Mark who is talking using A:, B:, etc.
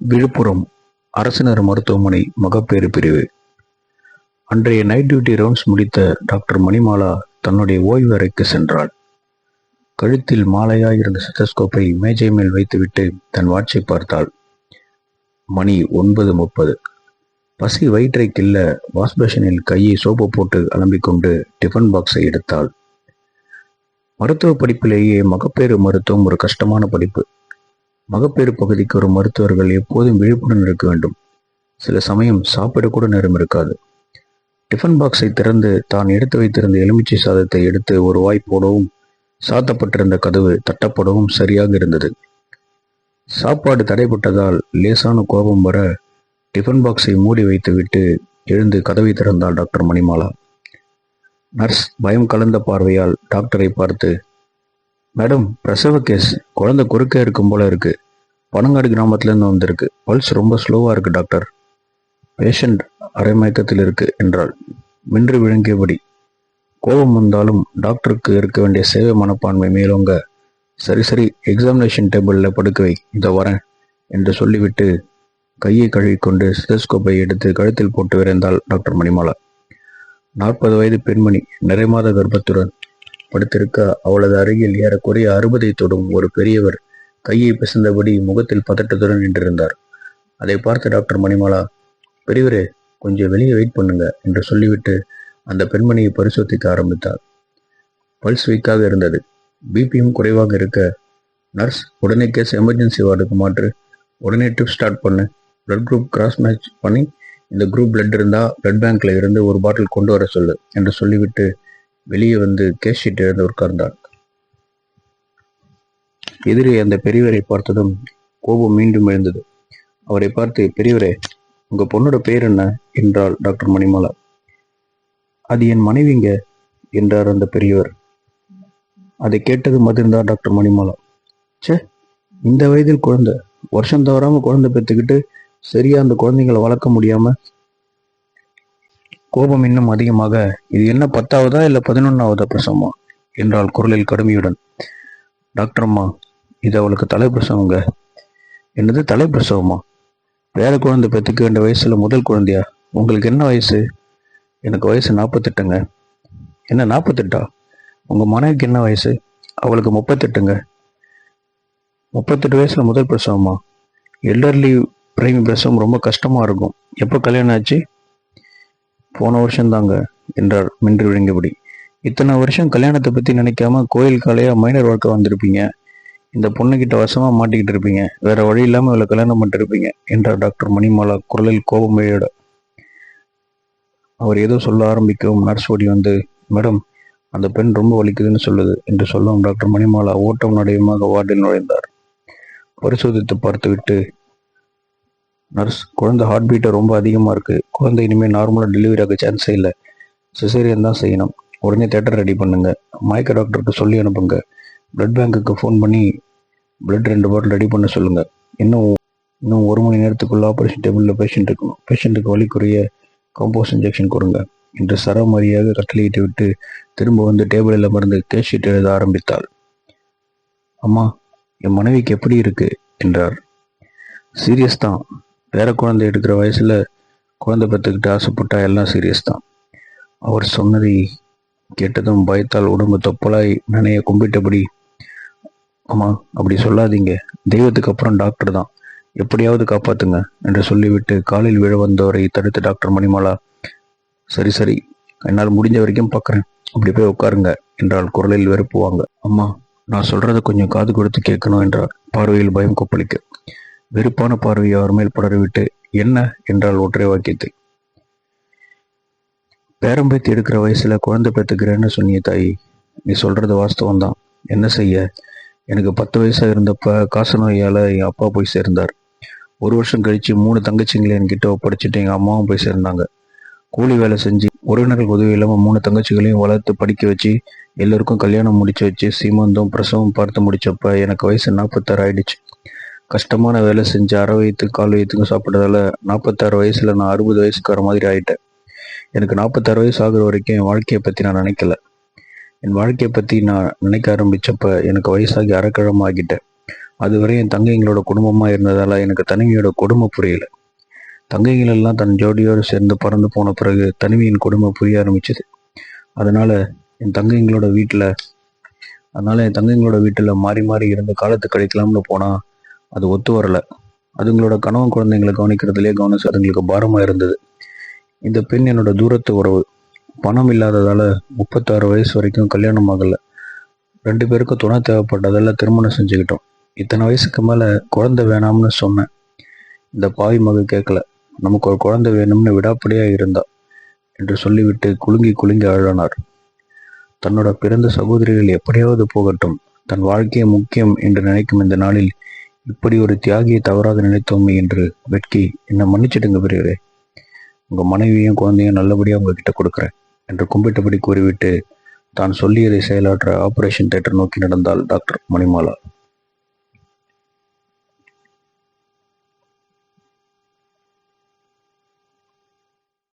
A: விழுப்புரம் அரசினர் மருத்துவமனை மகப்பேறு பிரிவு. அன்றைய நைட் டியூட்டி ரவுண்ட்ஸ் முடித்த டாக்டர் மணிமாலா தன்னுடைய ஓய்வு அறைக்கு சென்றாள். கழுத்தில் மாலையாய் இருந்த ஸ்டெத்தஸ்கோப்பை மேஜை மேல் வைத்துவிட்டு தன் வாட்சை பார்த்தாள். மணி ஒன்பது முப்பது. பசி வயிற்றை கிள்ள வாஷ்பேஷனில் கையை சோப்பு போட்டு அலம்பிக்கொண்டு டிஃபன் பாக்ஸை எடுத்தாள். மருத்துவ படிப்பிலேயே மகப்பேறு மருத்துவம் ஒரு கஷ்டமான படிப்பு. மகப்பேறு பகுதிக்கு வரும் மருத்துவர்கள் எப்போதும் விழிப்புடன் இருக்க வேண்டும். சில சமயம் சாப்பிட கூட நேரம் இருக்காது. டிஃபன் பாக்ஸை திறந்து தான் எடுத்து வைத்திருந்த எலுமிச்சை சாதத்தை எடுத்து ஒரு வாய் போடவும் சாத்தப்பட்டிருந்த கதவு தட்டப்படவும் சரியாக இருந்தது. சாப்பாடு தடைப்பட்டதால் லேசான கோபம் வர டிஃபன் பாக்ஸை மூடி வைத்துவிட்டு எழுந்து கதவை திறந்தாள் டாக்டர் மணிமாலா. நர்ஸ் பயம் கலந்த பார்வையால் டாக்டரை பார்த்து மேடம் பிரசவ கேஸ் குழந்தை குறுக்க இருக்கும் போல இருக்கு. பனங்காடு கிராமத்துலேருந்து வந்திருக்கு. பல்ஸ் ரொம்ப ஸ்லோவாக இருக்கு டாக்டர் பேஷண்ட் அரை மயக்கத்தில் இருக்கு என்றாள். மின்று விழுங்கியபடி. கோபம் வந்தாலும் டாக்டருக்கு இருக்க வேண்டிய சேவை மனப்பான்மை மேலோங்க. சரி சரி எக்ஸாமினேஷன் டேபிளில் படுக்க வை. இதோ வரேன் என்று சொல்லிவிட்டு கையை கழுவிக்கொண்டு ஸ்டெஸ்கோப்பை எடுத்து கழுத்தில் போட்டு விரைந்தாள் டாக்டர் மணிமாலா. நாற்பது வயது பெண்மணி நிறைமாத கர்ப்பத்துடன் படுத்திருக்க அவளது அருகில் ஏறக்குறைய அறுபதை தொடும் ஒரு பெரியவர் கையை பிசைந்தபடி முகத்தில் பதட்டத்துடன் நின்றிருந்தார். அதை பார்த்த டாக்டர் மணிமாலா பெரியவரே கொஞ்சம் வெளியே வெயிட் பண்ணுங்க என்று சொல்லிவிட்டு அந்த பெண்மணியை பரிசோதிக்க ஆரம்பித்தார். பல்ஸ் வீக்காக இருந்தது. பிபியும் குறைவாக இருக்க நர்ஸ் உடனே கேஸ் எமர்ஜென்சி வார்டுக்கு மாற்று. உடனே ட்ரிப் ஸ்டார்ட் பண்ணு. பிளட் குரூப் கிராஸ் மேட்ச் பண்ணி இந்த குரூப் பிளட் இருந்தால் பிளட் பேங்க்ல இருந்து ஒரு பாட்டில் கொண்டு வர சொல்லு என்று சொல்லிவிட்டு வெளியே வந்து கேஸ் எழுந்து உட்கார்ந்தார் எதிரே அந்த பெரியவரை பார்த்ததும் கோபம் மீண்டும் எழுந்தது. அவரை பார்த்து பெரியவரே உங்க பொண்ணோட பேர் என்ன? என்றாள் டாக்டர் மணிமாலா. அது என் மனைவிங்க என்றார் அந்த பெரியவர். அதை கேட்டது மதிர்ந்தார் டாக்டர் மணிமாலா. ச்சே இந்த வயதில் குழந்தை வருஷம் தவறாம குழந்தை பெற்றுக்கிட்டு சரியா அந்த குழந்தைங்களை வளர்க்க முடியாம கோபம் இன்னும் அதிகமாக இது என்ன பத்தாவதா இல்ல பதினொன்னாவதா பிரசவமா? என்றால் குரலில் கடுமையுடன். டாக்டர் அம்மா இது அவளுக்கு தலைப்பிரசவங்க. என்னது தலைப்பிரசவமா? வேற குழந்தை பெற்றுக்க வேண்டிய வயசுல முதல் குழந்தையா? உங்களுக்கு என்ன வயசு? எனக்கு வயசு நாற்பத்தெட்டுங்க என்ன நாற்பத்தெட்டா உங்க மனைவிக்கு என்ன வயசு? அவளுக்கு முப்பத்தெட்டுங்க. முப்பத்தெட்டு வயசுல முதல் பிரசவமா? எல்டர்லி பிரைமி பிரசவம் ரொம்ப கஷ்டமா இருக்கும். எப்போ கல்யாணம் ஆச்சு? போன வருஷம் தாங்க என்றார் மின்று விழுங்கியபடி இத்தனை வருஷம் கல்யாணத்தை பத்தி நினைக்காம கோயில் காலையா மைனர் வாழ்க்கை வந்திருப்பீங்க. இந்த பொண்ணுகிட்ட வசமா மாட்டிக்கிட்டு இருப்பீங்க. வேற வழி இல்லாம இவளை கல்யாணம் பண்ணிட்டு இருப்பீங்க என்றார் டாக்டர் மணிமாலா குரலில் கோபம் அவர் ஏதோ சொல்ல ஆரம்பிக்கவும் நர்ஸ் ஓடி வந்து மேடம் அந்த பெண் ரொம்ப வலிக்குதுன்னு சொல்லுது என்று சொல்லவும் டாக்டர் மணிமாலா ஓட்டம் நடையுமாக வார்டில் நுழைந்தார். பரிசோதித்து பார்த்துவிட்டு நர்ஸ் குழந்தை ஹார்ட் பீட்டை ரொம்ப அதிகமாக இருக்குது குழந்தை இனிமேல் நார்மலாக டெலிவரி ஆக சான்ஸே இல்லை. சிசேரியன் தான் செய்யணும். உடனே தேட்டர் ரெடி பண்ணுங்கள் மயக்க டாக்டருக்கு சொல்லி அனுப்புங்க. பிளட் பேங்க்குக்கு ஃபோன் பண்ணி பிளட் ரெண்டு பாட்டில் ரெடி பண்ண சொல்லுங்கள் இன்னும் இன்னும் ஒரு மணி நேரத்துக்குள்ள ஆப்ரேஷன் டேபிளில் பேஷண்ட் இருக்கணும். பேஷண்ட்டுக்கு வலிக்குரிய காம்போஸ் இன்ஜெக்ஷன் கொடுங்க. என்று சரமாரியாக கட்டளையிட்டு விட்டு திரும்ப வந்து டேபிளில் அமர்ந்து கேஸ் ஷீட் எழுத ஆரம்பித்தாள். அம்மா என் மனைவிக்கு எப்படி இருக்கு? என்றார். சீரியஸ் தான். வேற குழந்தை எடுக்கிற வயசுல குழந்தை பெற்றுக்கிட்டு ஆசைப்பட்டா எல்லாம் சீரியஸ் தான். அவர் சொன்னதை கேட்டதும் பயத்தால் உடம்பு தொப்பலாய் நினைய கும்பிட்டபடி அம்மா அப்படி சொல்லாதீங்க. தெய்வத்துக்கு அப்புறம் டாக்டர் தான். எப்படியாவது காப்பாத்துங்க என்று சொல்லிவிட்டு காலில் விழ வந்தவரை தடுத்து டாக்டர் மணிமாலா சரி சரி என்னால் முடிஞ்ச வரைக்கும் பார்க்குறேன். அப்படி போய் உட்காருங்க என்றால் குரலில் வெறுப்புவாங்க அம்மா நான் சொல்றதை கொஞ்சம் காது கொடுத்து கேட்கணும் என்றார். பார்வையில் பயம் கொப்பளிக்க வெறுப்பான பார்வையை அவர் மேல் படரவிட்டு என்ன? என்றால் ஒற்றை வாக்கியத்தை பேரம்பேத்தி எடுக்கிற வயசுல குழந்தை பெற்றுக்கிறேன்னு சொன்னிய தாயி. நீ சொல்றது வாஸ்தவம் தான் என்ன செய்ய? எனக்கு பத்து வயசா இருந்தப்ப காச நோயால என் அப்பா போய் சேர்ந்தார். ஒரு வருஷம் கழிச்சு மூணு தங்கச்சிங்களை என்கிட்ட ஒப்படைச்சிட்டு எங்க அம்மாவும் போய் சேர்ந்தாங்க. கூலி வேலை செஞ்சு உறவினர்கள் உதவி இல்லாம மூணு தங்கச்சிகளையும் வளர்த்து படிக்க வச்சு எல்லோருக்கும் கல்யாணம் முடிச்சு வச்சு சீமந்தம் பிரசவம் பார்த்து முடிச்சப்ப எனக்கு வயசு நாற்பத்தாறு ஆயிடுச்சு. கஷ்டமான வேலை செஞ்சு அரை வயிற்று கால் வயிற்றுக்கும் சாப்பிட்றதால நாற்பத்தாறு வயசில் நான் அறுபது வயசுக்கார மாதிரி ஆகிட்டேன் எனக்கு நாற்பத்தாறு வயசு ஆகிற வரைக்கும் என் வாழ்க்கையை பற்றி நான் நினைக்கல. என் வாழ்க்கையை பற்றி நான் நினைக்க ஆரம்பித்தப்போ எனக்கு வயசாகி அரைக்கிழமை ஆகிட்டேன். அதுவரை என் தங்கைங்களோட குடும்பமாக இருந்ததால் எனக்கு தனிமையோட கொடுமை புரியல. தங்கைகளெல்லாம் தன் ஜோடியோடு சேர்ந்து பறந்து போன பிறகு தனிமையின் கொடுமை புரிய ஆரம்பிச்சது. அதனால் என் தங்கைங்களோட வீட்டில் அதனால் என் தங்கைங்களோட வீட்டில் மாறி மாறி இருந்து காலத்தை கழிக்கலாம்னு போனால் அது ஒத்து வரல. அதுங்களோட கணவன் குழந்தைங்களை கவனிக்கிறதுலே கவனிச்சு அதுங்களுக்கு பாரமாக இருந்தது. இந்த பெண் என்னோட தூரத்து உறவு. பணம் இல்லாததால முப்பத்தாறு வயசு வரைக்கும் கல்யாணம் ஆகலை. ரெண்டு பேருக்கும் துணை தேவைப்பட்டதெல்லாம் திருமணம் செஞ்சுக்கிட்டோம். இத்தனை வயசுக்கு மேலே குழந்தை வேணாம்னு சொன்னேன். இந்த பாவி மக கேட்கல. நமக்கு ஒரு குழந்தை வேணும்னு விடாப்படியா இருந்தா என்று சொல்லிவிட்டு குலுங்கி குலுங்கி அழனார் தன்னோட பிறந்த சகோதரிகள் எப்படியாவது போகட்டும். தன் வாழ்க்கையே முக்கியம் என்று நினைக்கும் இந்த நாளில் இப்படி ஒரு தியாகியை தவறாக நினைத்தோமே என்று வெட்கி என்னை மன்னிச்சிடுங்க பெரியவரே. உங்க மனைவியும் குழந்தையும் நல்லபடியா உங்ககிட்ட கொடுக்குறேன் என்று கும்பிட்டபடி கூறிவிட்டு தான் சொல்லியதை செயலாற்ற ஆபரேஷன் தேட்டர் நோக்கி நடந்தால் டாக்டர் மணிமாலா.